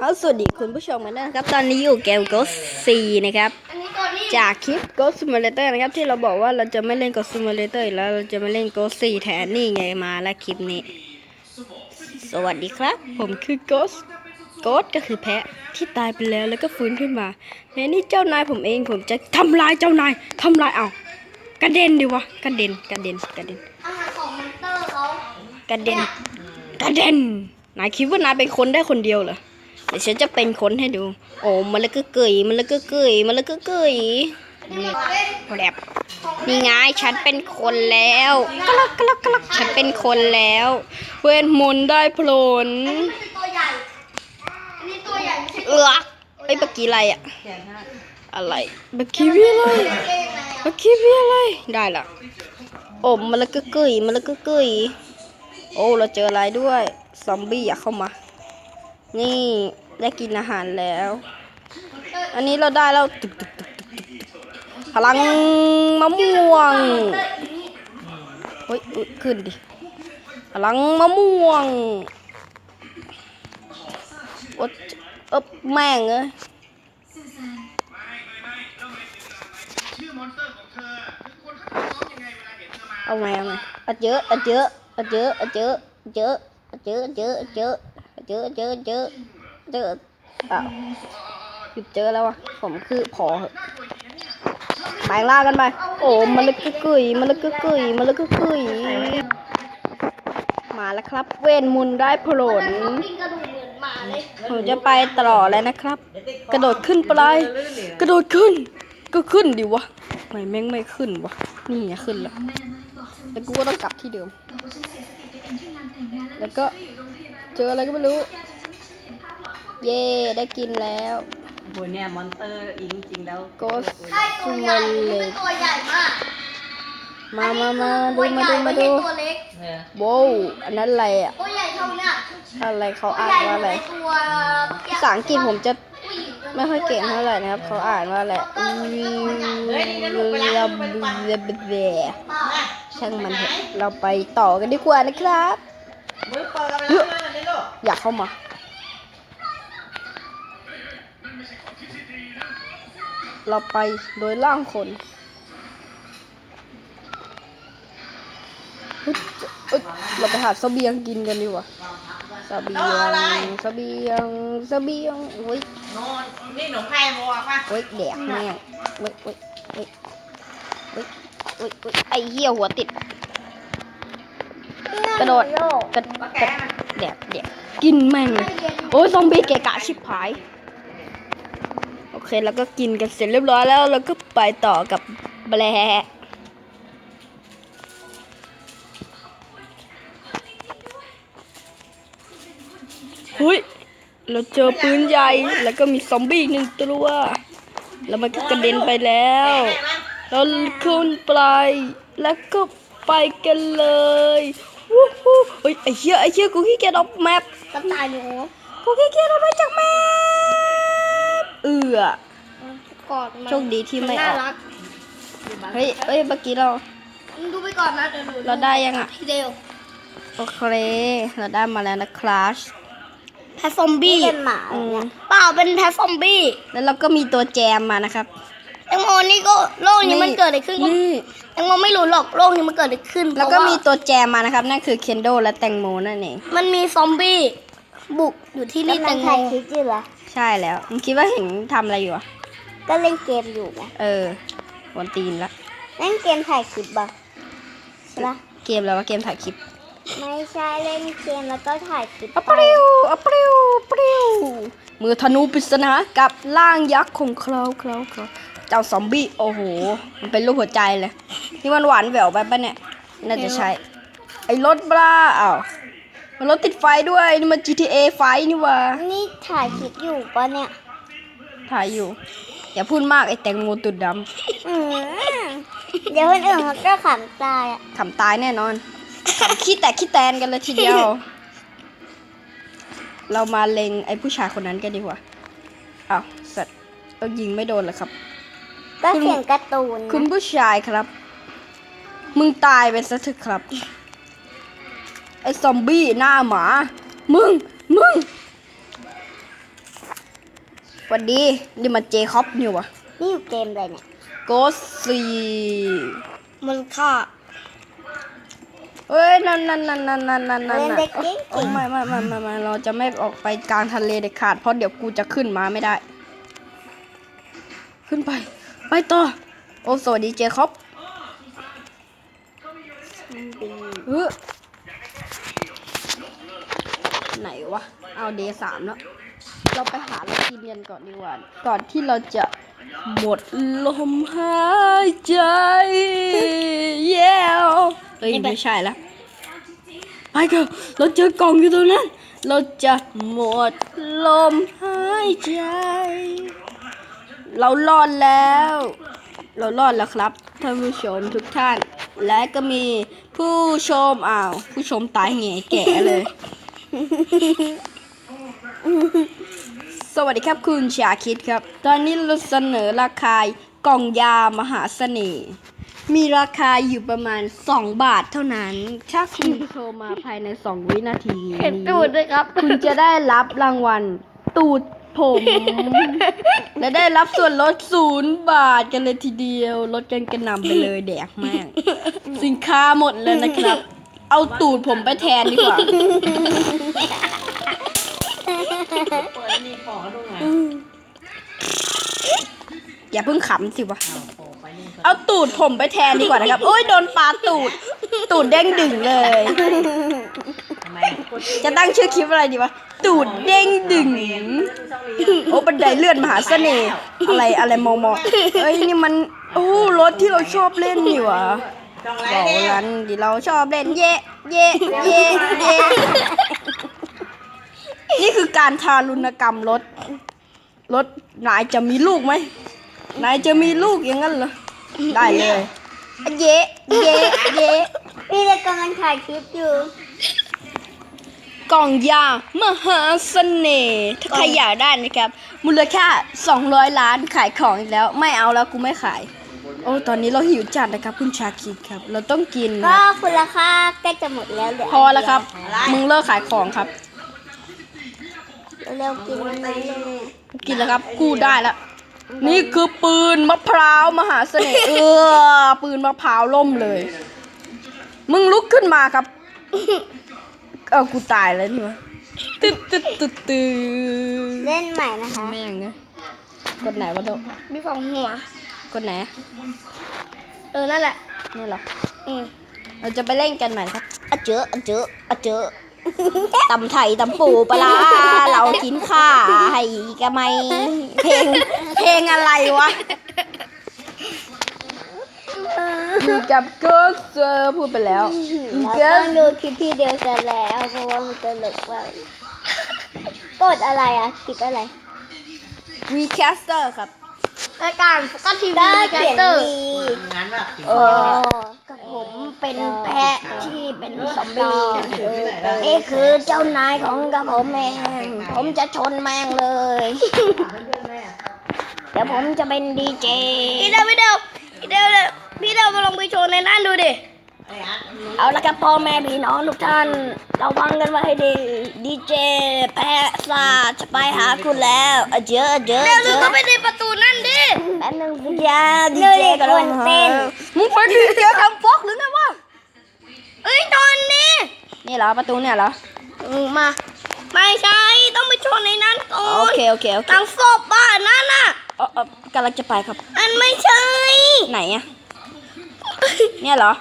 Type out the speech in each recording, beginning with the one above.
เอาสวัสดีคุณผู้ชมกันด้วยนะครับ ตอนนี้อยู่เกม Ghost 4นะครับอันนี้ตัวนี้จากคลิป Ghost Simulator นะครับ ที่เราบอกว่าเราจะไม่เล่น Ghost Simulator อีกแล้วเราจะมาเล่น Ghost 4 แทนนี่ไงมาแล้วคลิปนี้ สวัสดีครับ ผมคือ Ghost Ghost ก็คือแพะที่ตายไปแล้วแล้วก็ฟื้นขึ้นมาในนี่เจ้านายผมเองผมจะทำลายเจ้านายทำลายเอากระเด็นดิวะกระเด็นกระเด็นกระเด็นอาหารของมอนเตอร์เขากระเด็นกระเด็นนายคิดว่านายเป็นคนได้คนเดียวเหรอเดี๋ยวฉันจะเป็นคนให้ดู โอ้มันแล้วก็เกยมันแล้วก็เกยมันแล้วก็เกยแรบนี่ไงฉันเป็นคนแล้วกลักกลักกลักฉันเป็นคนแล้ว เวทมนต์ได้ผลอันนี้มันเป็นตัวใหญ่อันนี้ตัวใหญ่ไม่ใช่เอือกไอ้ยเมื่อกี้อะไรอะอะไรเมื่อกี้วิอะไรเล็กแล้วเมื่อกี้วิอะไรได้ละโอ้มันแล้วก็เกยมันแล้วก็เกยโอ้เราเจออะไรด้วย ซอมบี้อยากเข้ามา นี่ ได้กินอาหารแล้ว อันนี้เราได้แล้วตึกตึกตึกตึกพลังมะม่วงเฮ้ยขึ้นดิพลังมะม่วงโอ๊ยเอ๊บแม่งเอ้ยชื่อมอนสเอร์ของเธอคือคนเขาทำร้องยังไงเวลาเห็นเธอมาเอาไงเอาไงอะออะเจอะเจออะเจอะเจอะเจอะเจอะเจอะเจอะเจอะเจอ เจออ้าวหยุดเจอแล้ววะผมคือพอเหอะแปลงร่ากันไป โอ้ มันเลยกึกกึยมันเลยกึกกึยมันเลยกึกกึยมาแล้วครับ เวทมนต์ได้ผลนผมจะไปต่อแล้วนะครับ กระโดดขึ้นไปเลยกระโดดขึ้น ก็ขึ้นดิวะ ไม่แม่งไม่ขึ้นวะ นี่ไงขึ้นแล้ว แล้วกูก็ต้องกลับที่เดิม แล้วก็เจออะไรก็ไม่รู้ เย่ได้กินแล้วโหเนี่ยมอนเตอร์อิงจริงแล้วโกสใช่ตัวใหญ่นี่เป็นตัวใหญ่มากมามามาดูตัวใหมาญ่ดูไม่มาใช่ดูตัวเล็กเออโว้วอันนั้นอะไรอะตัวใหญ่เท่าเนี้ยอะไรเขาตัวอ่าใหนญ่ว่าอะไรในตัวภาษาอังกฤษผมจะผู้หญิงไม่ค่อยเก่งเท่าไหร่นะครับ เขาอ่านว่าอะไรช่างมันเถอะเราไปต่อกันดีกว่านะครับมือเปิดกันไปแล้วเลยนี่ลูกอยากเข้ามา เราไปโดยร่างคนเฮ้ยเอ้ยเราไปหาเสบียงกินกันดีกว่าเสบียงเสบียงเสบียงเว้ยนอนนี่หนูไข่บัวป่ะเว้ยแดกแม่งเว้ยเว้ยเว้ยเว้ยเว้ยเว้ยไอ้เหี้ยหัวติด กระโดดกระกระแดกแดกกินแม่งเลยโอ้ยซอมบี้เกะกะชิบหายโอ เคแล้วก็กินกันเสร็จเรียบร้อยแล้วเราก็ไปต่อกับแบล็เฮ้ยเราเจอปืนใหญ่แล้วก็มีซอมบี้อีกหนึ่งตัวแล้วมันก็กระเด็นไปแล้วเราขึ้นไปแล้วก็ไปกันเลยวู้ฮู้เฮ้ยไอ้เหี้ยไอ้เหี้ยกูขี้เกียจออกแมปกระต่ายหนูกูขี้เกียจออกไปจากแมป เอือกอดมันโชคดีที่ไม่อน่าอกรักเฮ้ยเอ้ยเมื่อกี้เรา มึงดูไปก่อนนะเดี๋ยวหนูเราได้ยังอะทีเดียวโอเคเราได้มาแล้วนะคลาสแพะซอมบี้เป็นหมาอืมเปล่าเป็นแพะซอมบี้แล้วเราก็มีตัวแจมมานะครับแตงโมนี่ก็โลกนี้มันเกิดอะไรขึ้นก็นี่แตงโมไม่รู้หรอกโลกนี้มันเกิดอะไรขึ้นแล้วก็เพราะามีตัวแจมมานะครับ นั่นคือเคนโดและแตงโมนั่นเอง มันมีซอมบี้บุกอยู่ที่นี่แตงโมคิดอยู่เหรอ ใช่แล้วมึงคิดว่าเห็นทำอะไรอยู่อะก็เล่นเกมอยู่ไงเออวันตีนละเล่นเกมถ่ายคลิปบ่ใช่ปะเกมแล้วว่าเกมถ่ายคลิปไม่ใช่เล่นเกมแล้วก็ถ่ายคลิปอะปริวอะปริวปริวมือธนูปริศนากับร่างยักษ์ของเขาเขาเขาเจ้าซอมบี้โอ้โห มันเป็นรูปหัวใจเลยนี่มันหวานแหววไปปะเนี่ย น่าจะใช่ ไอ้รถบ้าอ้าว มันรถติดไฟด้วยนี่มัน GTA ไฟนี่หว่านี่ถ่ายคลิปอยู่ปะเนี่ย ถ่ายอยู่ อย่าพูดมากไอ้แตงโมตุดดอืมเดี๋ยวคนอื่นเขาก็ขำตายอะำขำตายแน่นอนขำขี้แตกขี้แตนกันเลยทีเดียว เรามาเล็งไอ้ผู้ชายคนนั้นกันดีกว่าอ้าวสัตว์เรายิงไม่โดนเหรอครับ ก็คุณเสียงการ์ตูนนะคุณผู้ชายครับ มึงตายไปซะเถอะครับ ไอ้ซอมบี้หน้าหมา มึง มึงสวัสดี นี่มันเจคอบนี่วะนี่อยู่เกมอะไรเนี่ย โกซีมันฆ่าเอ้ย นั่นนั่นนั่นนั่นนั่นนั่นนั่นเล่นนั่นเด็กเก่งโอ้ไม่ไม่ไม่ไม่ไม่เราจะไม่ออกไปกลางทะเลเด็ดขาด เพราะเดี๋ยวกูจะขึ้นมาไม่ได้ ขึ้นไป ไปต่อ โอ้ สวัสดีเจคอบเออ ไหนวะ เอาเดย์สามแล้ว เราไปหาอะไรกินกันก่อนดีกว่า ก่อนที่เราจะหมดลมหายใจเย้วเอ้ยไม่ใช่ละไปเถอะเราเจอกล่องอยู่ตรงนั้น เราจะหมดลมหายใจ เรารอดแล้ว เรารอดแล้วครับท่านผู้ชมทุกท่าน และก็มีผู้ชมอ้าว ผู้ชมตายแง่แก่เลย สวัสดีครับคุณชาคิดครับ ตอนนี้เราเสนอราคากล่องยามหาเสน่ห์ มีราคาอยู่ประมาณ 2 บาทเท่านั้น ถ้าคุณโทรมาภายใน 2 วินาทีเห็นตูดด้วยครับ คุณจะได้รับรางวัลตูดผม และได้รับส่วนลดศูนย์บาทกันเลยทีเดียว ลดกันกระหน่ำไปเลยแดกแม่งสินค้าหมดเลยนะครับ เอาตูดผมไปแทนดีกว่าเปิดนี่ของแล้วดูไงอย่าเพิ่งขำสิวะเอาโผล่ไปนี่เอาตูดผมไปแทนดีกว่านะครับโอ้ยโดนปลาตูด ตูดเด้งดึงเลย ทำไมกดจะตั้งชื่อคลิปอะไรดีวะ ตูดเด้งดึง โอ้บันไดเลื่อนมหาเสน่ห์อะไรอะไรมอมอเอ้ยนี่มัน โอ้รถที่เราชอบเล่นนี่หวะ จองไรบอกเนี่ยรันที่เราชอบเล่นเย่เย่เย่เย่นี่คือการทารุณกรรมรถ รถนายจะมีลูกไหมนายจะมีลูกอย่างนั้นเหรอ ได้เลย เย่เย่เย่พี่เลยกำลังถ่ายคลิปอยู่กล่องยามหาเสน่ห์ถ้าใครอยากได้นะครับ มูลค่า 200 ล้านขายของอีกแล้ว ไม่เอาแล้วกูไม่ขาย โอ้ตอนนี้เราหิวจัดนะครับคุณชาคิดครับ เราต้องกินก็นะคุณราคาใกล้จะหมดแล้วเหลือพอแล้วครับ มึงเลิกขายของครับเร็วๆกินมันเลยกินแล้วครับกูได้แล้วนี่คือปืนมะพร้าวมหาเสน่ห์เออปืนมะพร้าวล่มเลย มึงลุกขึ้นมาครับเออกูตายแล้วนี่วะตึ๊ดตึ๊ดตึ๊ดตึ๊ดเล่นใหม่นะคะแม่งไงกดไหนวะโดะมีสองหัว กดไหนเออนั่นแหละนี่เหรออืมเราจะไปเล่นกันใหม่ครับอะเจออะเจออะเจอตำไทยตำปูปลาร้าเรากินข้าให้กะไม่เพลงเพลงอะไรวะอยู่กับเกิร์ลเซอร์พูดไปแล้วเราต้องดูคลิปพี่เดียวกันแล้วเพราะว่ามันตลกมากกดอะไรอะคลิปอะไรวีแคสเตอร์ครับ รายการก็ทีวีได้แคเขีสยนเตอร์ดีงานแบบเอโอ้อกับผผมมเป็นแพะที่เป็นซอมบี้นี่นี่คืคืออเจ้านายของกระผมเองผมจะชนแมงเลย เดี๋ยวผมจะเป็นดีเจพี่เดวพี่เดวพี่เดวเลยพี่เดวมาลองไปโชว์ในนั่นดูดิไอ้อันเอาละครับพ่อแม่พี่น้องทุกท่านระวังกันไว้ให้ดีดีเจแพะซาจะไปหาคุณแล้วอะเจอเจอเร็ว ป๊บนึงพี่ยาดีเจกันคนเต้นมึงไปดีเจทำฟอกหรือไงวะเอ้ยตอนนี้ นี่เหรอประตูเนี่ยเหรออืมมา ไม่ใช่ต้องไปโชว์ในนั้นก่อโอนเคโอเคโอเคตังศพบ้านนั่นน่ะเออเออกำลังจะไปครับ อันไม่ใช่ ไหนอะเนี่ยเหรอ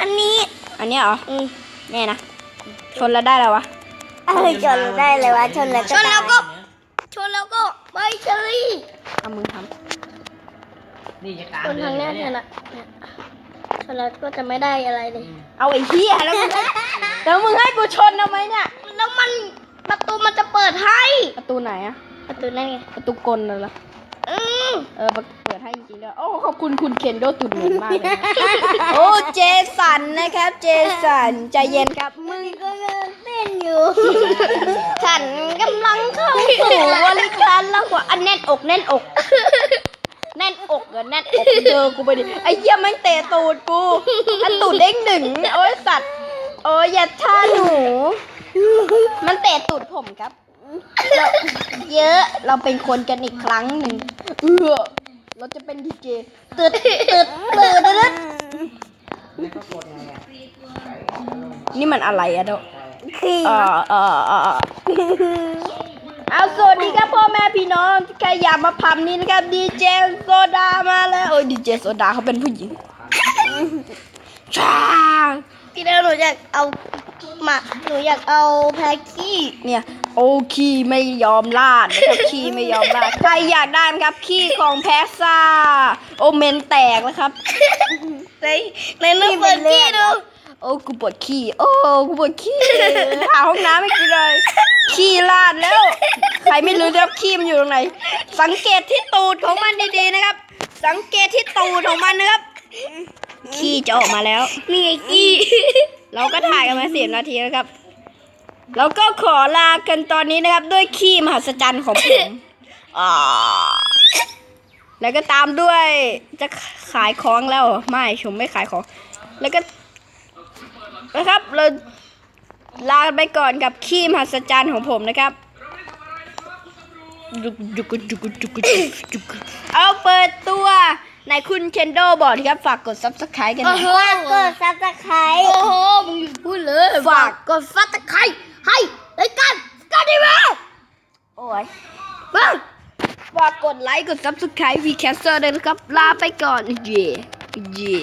อันนี้ อันเนี้ยเหรออืมเนี่ยนะ ชนแล้วได้แล้ววะเอ้ยชนได้เลยว่าชนแล้วชก็นตาแล้วยก็ชนแล้วก็ไม่ใช่เอามึงท นี่จะกลางชนทางเนี้ยเดืเนี่อยนนะเนี่ยชนแล้วก็จะไม่ได้อะไรเลยำเอาไอ้เหี้ยแล้วมึงให้แล้วมึงให้กูชนทำไมเนี่ย แล้วมันประตูมันจะเปิดให้ประตูไหนอะประตูนั่นไงประตูกลน่ะเหรออืมเออเปิดให้จริงๆด้วยโอ้ขอบคุณคุณเคนโดตุนเหมือนมากเลยนะโอ้เจสันนะครับ เจสันใจเย็นครับมึงก็เต้นอยู่ ฉันกำลังเข้าสู่บริการแล้วกว่าอันแน่นอกแน่นอก แน่นอกเหรอแน่นอกเจอกูไปดิไอ้เหี้ยแม่งเตะตูดกูอันตูดเด้งดึงโอ้ยสัตว์โอ้ยอย่าท่าหนู มันเตะตูดผมครับเยอะเราเป็นคนกันอีกครั้งหนึ่งเออเราจะเป็นดีเจตืดตืดตืดตืดแล้วก็กดไงนี่มันอะไรอะเดาขี้อ่าอ่าอ่า เอาสวัสดีครับพ่อแม่พี่น้องที่ใครอยากมาพัมนี้นะครับดีเจโซดามาแล้วโอ้ยดีเจโซดาเขาเป็นผู้หญิงช้าพี่เดวหนูอยากเอามาหนูอยากเอาแพขี้เนี่ยโอ้ขี้ไม่ยอมลาดนะครับขี้ไม่ยอมลาดใครอยากได้ไหมครับขี้ของแพซซ่าโอเมนแตกแล้วครับในในนึกเปิดขี้ดู โอ้กูปวดขี้ โอ้กูปวดขี้หาห้องน้ำไม่กินเลย ขี้ลาดแล้ว ใครไม่รู้นะครับขี้มันอยู่ตรงไหน สังเกตที่ตูดของมันดีๆนะครับ สังเกตที่ตูดของมันนะครับขี้จะออกมาแล้วนี่ไงขี้เราก็ถ่ายกันมาสิบนาทีนะครับ แล้วก็ขอลากันตอนนี้นะครับ ด้วยขี้มหัศจรรย์ของผมแล้วก็ตามด้วยจะขายของแล้วไม่ชมไม่ขายของ แล้วก็ นะครับ เราลาไปก่อนกับขี้มหัศจรรย์ของผมนะครับจุกจุกจุกจุกจุกเอาเปิดตัวในคุณเคนโดบอกทีครับ ฝากกด subscribe กันน่อยฝากกดซับสไครต์โอ้โหมึงหยุดพูดเลย ฝากกดซับสไครต์ให้รายการกันดีมาโอ้ยมาฝากกดไลค์กดซับสไครต์วีแคสเซอร์ด้วยนะครับ ลาไปก่อนเย่เย่